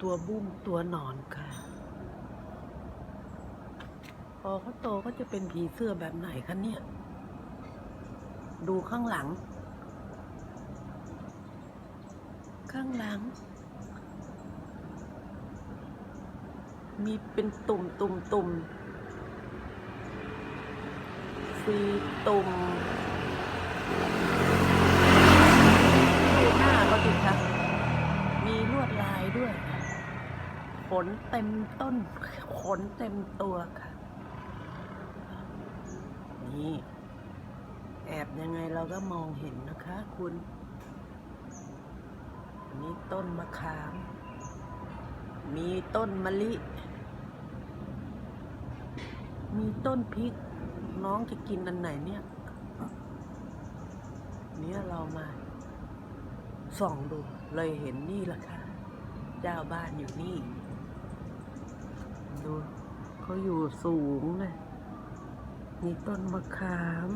ตัวบุ้มตัวหนอนค่ะ พอเขาโตก็จะเป็นผีเสื้อแบบไหนคะเนี่ย ดูข้างหลัง ข้างหลัง มีเป็นตุ่มตุ่มตุ่มสีตุ่มดูหน้าก็ดิคะมีลวดลายด้วยค่ะ ขนเต็มต้น ขนเต็มตัวค่ะ นี่ แอบยังไงเราก็มองเห็นนะคะ คุณนนี้ต้นมะขาม มีต้นมะลิ มีต้นพริก น้องจะกินอันไหนเนี่ย เนี่ยเรามาส่องดูเลยเห็นนี่แหละค่ะ เจ้าบ้านอยู่นี่ ดูเขาอยู่สูงเลยมีต้นมะขาม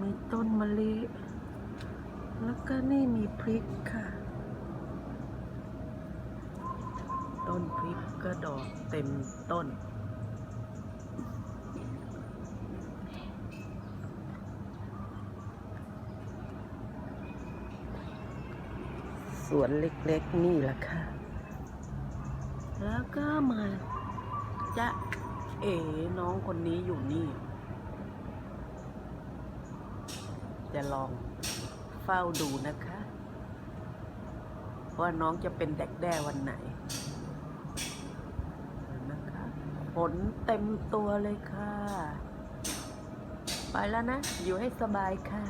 มีต้นมะลิ แล้วก็นี่มีพริกค่ะ ต้นพริกก็ดอกเต็มต้นสวนเล็กๆนี่แหละค่ะ แล้วก็มาจะเอ๋น้องคนนี้อยู่นี่ จะลองเฝ้าดูนะคะ ว่าน้องจะเป็นแดกแด้วันไหนนะคะขนเต็มตัวเลยค่ะ ไปแล้วนะ อยู่ให้สบายค่ะ